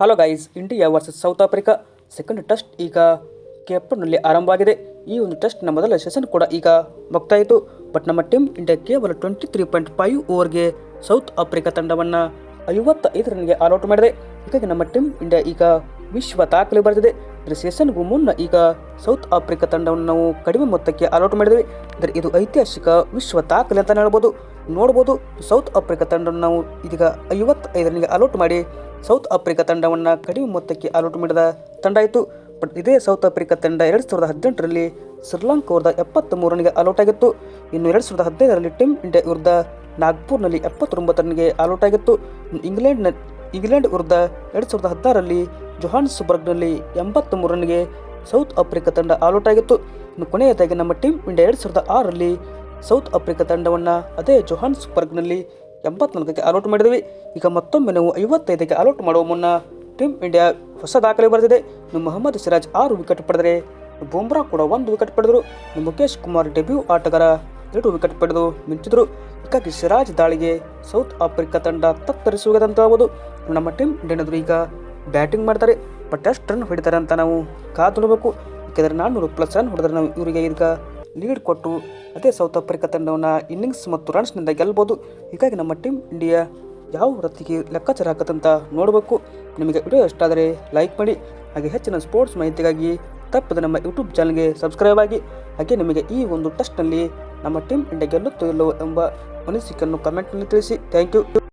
Hello guys India versus South Africa second test ಈಗ ಕೇಪ್ನಲ್ಲಿ ಆರಂಭವಾಗಿದೆ. ಈ ಒಂದು ಟೆಸ್ಟ್ನ ಮೊದಲ ಸೆಷನ್ ಕೂಡ ಈಗ ಮುಕ್ತಾಯಿತು ಬಟ್ ನಮ್ಮ ಟೀಮ್ ಇಂಡಿಯಾ ಕೇವಲ ಟ್ವೆಂಟಿ ತ್ರೀ ಪಾಯಿಂಟ್ ಫೈವ್ ಓವರ್ಗೆ ಸೌತ್ ಆಫ್ರಿಕಾ ತಂಡವನ್ನು ಐವತ್ತೈದು ರನ್ಗೆ ಆಲ್ಔಟ್ ಮಾಡಿದೆ. ಹೀಗಾಗಿ ನಮ್ಮ ಟೀಮ್ ಇಂಡಿಯಾ ಈಗ ವಿಶ್ವ ದಾಖಲೆ ಬರೆದಿದೆ. ಇದರ ಸೆಷನ್ಗೂ ಮುನ್ನ ಈಗ ಸೌತ್ ಆಫ್ರಿಕಾ ತಂಡವನ್ನು ನಾವು ಕಡಿಮೆ ಮೊತ್ತಕ್ಕೆ ಆಲ್ಔಟ್ ಮಾಡಿದ್ವಿ. ಅಂದರೆ ಇದು ಐತಿಹಾಸಿಕ ವಿಶ್ವ ದಾಖಲೆ ಅಂತ ಹೇಳ್ಬೋದು. ನೋಡ್ಬೋದು ಸೌತ್ ಆಫ್ರಿಕಾ ತಂಡವನ್ನು ನಾವು ಇದೀಗ ಐವತ್ತೈದು ರನ್ಗೆ ಆಲ್ಔಟ್ ಮಾಡಿ ಸೌತ್ ಆಫ್ರಿಕಾ ತಂಡವನ್ನು ಕಡಿಮೆ ಮೊತ್ತಕ್ಕೆ ಆಲೌಟ್ ಮಾಡಿದ ತಂಡ ಆಯಿತು. ಬಟ್ ಇದೇ ಸೌತ್ ಆಫ್ರಿಕಾ ತಂಡ ಎರಡು ಸಾವಿರದ ಹದಿನೆಂಟರಲ್ಲಿ ಶ್ರೀಲಂಕಾ ವಿರುದ್ಧ ಎಪ್ಪತ್ತ್ ಮೂರನಿಗೆ ರನ್ಗೆ ಆಲ್ಔಟ್ ಆಗಿತ್ತು ಇನ್ನು ಎರಡು ಸಾವಿರದ ಹದಿನೈದರಲ್ಲಿ ಟೀಮ್ ಇಂಡಿಯಾ ವಿರುದ್ಧ ನಾಗ್ಪುರ್ನಲ್ಲಿ ಎಪ್ಪತ್ತೊಂಬತ್ತು ರನ್ಗೆ ಆಲ್ಔಟ್ ಆಗಿತ್ತು ಇಂಗ್ಲೆಂಡ್ನ, ಇಂಗ್ಲೆಂಡ್ ವಿರುದ್ಧ ಎರಡು ಸಾವಿರದ ಹದಿನಾರರಲ್ಲಿ ಜೊಹಾನ್ಸ್ಬರ್ಗ್ನಲ್ಲಿ ಎಂಬತ್ತು ರನ್ಗೆ ಸೌತ್ ಆಫ್ರಿಕಾ ತಂಡ ಆಲೌಟ್ ಆಗಿತ್ತು ಇನ್ನು ಕೊನೆಯದಾಗಿ ನಮ್ಮ ಟೀಮ್ ಇಂಡಿಯಾ ಎರಡು ಸಾವಿರದ ಆರರಲ್ಲಿ ಸೌತ್ ಆಫ್ರಿಕಾ ತಂಡವನ್ನು ಅದೇ ಜೊಹಾನ್ಸ್ಬರ್ಗ್ನಲ್ಲಿ ಎಂಬತ್ನಾಲ್ಕಕ್ಕೆ ಅಲೌಟ್ ಮಾಡಿದ್ವಿ. ಈಗ ಮತ್ತೊಮ್ಮೆ ನಾವು ಐವತ್ತೈದಕ್ಕೆ ಅಲೌಟ್ ಮಾಡುವ ಮುನ್ನ ಟೀಮ್ ಇಂಡಿಯಾ ಹೊಸ ದಾಖಲೆ ಬರೆದಿದೆ. ನಮ್ಮ ಮೊಹಮ್ಮದ್ ಸಿರಾಜ್ ಆರು ವಿಕೆಟ್ ಪಡೆದರೆ ಬುಮ್ರಾ ಕೂಡ ಒಂದು ವಿಕೆಟ್ ಪಡೆದರು. ಮುಖೇಶ್ ಕುಮಾರ್ ಡೆಬ್ಯೂ ಆಟಗಾರ ಎರಡು ವಿಕೆಟ್ ಪಡೆದು ಮಿಂಚಿದ್ರು. ಹೀಗಾಗಿ ಸಿರಾಜ್ ದಾಳಿಗೆ ಸೌತ್ ಆಫ್ರಿಕಾ ತಂಡ ತತ್ತರಿಸುವುದಂತಾಗುವುದು. ನಮ್ಮ ಟೀಮ್ ಇಂಡಿಯನ್ ಈಗ ಬ್ಯಾಟಿಂಗ್ ಮಾಡ್ತಾರೆ. ಬಟ್ ಎಷ್ಟು ರನ್ ಹೊಡಿತಾರೆ ಅಂತ ನಾವು ಕಾದು ನೋಡಬೇಕು. ಯಾಕೆಂದರೆ ನಾನ್ನೂರು ಪ್ಲಸ್ ರನ್ ಹೊಡೆದ್ರೆ ನಾವು ಇವರಿಗೆ ಈಗ ಲೀಡ್ ಕೊಟ್ಟು ಅದೇ ಸೌತ್ ಆಫ್ರಿಕಾ ತಂಡವನ್ನು ಇನ್ನಿಂಗ್ಸ್ ಮತ್ತು ರನ್ಸ್ನಿಂದ ಗೆಲ್ಬೋದು. ಹೀಗಾಗಿ ನಮ್ಮ ಟೀಮ್ ಇಂಡಿಯಾ ಯಾವ ವೃತ್ತಿಗೆ ಲೆಕ್ಕಾಚಾರ ಹಾಕತ್ತಂತ ನೋಡಬೇಕು. ನಿಮಗೆ ವಿಡಿಯೋ ಇಷ್ಟ ಆದರೆ ಲೈಕ್ ಮಾಡಿ, ಹಾಗೆ ಹೆಚ್ಚಿನ ಸ್ಪೋರ್ಟ್ಸ್ ಮಾಹಿತಿಗಾಗಿ ತಪ್ಪದೆ ನಮ್ಮ ಯೂಟ್ಯೂಬ್ ಚಾನಲ್ಗೆ ಸಬ್ಸ್ಕ್ರೈಬ್ ಆಗಿ, ಹಾಗೆ ನಿಮಗೆ ಈ ಒಂದು ಟೆಸ್ಟ್ನಲ್ಲಿ ನಮ್ಮ ಟೀಮ್ ಇಂಡಿಯಾ ಗೆಲ್ಲುತ್ತೋ ಇಲ್ಲವೋ ಎಂಬ ಅನಿಸಿಕೆಯನ್ನು ಕಮೆಂಟ್ನಲ್ಲಿ ತಿಳಿಸಿ. Thank you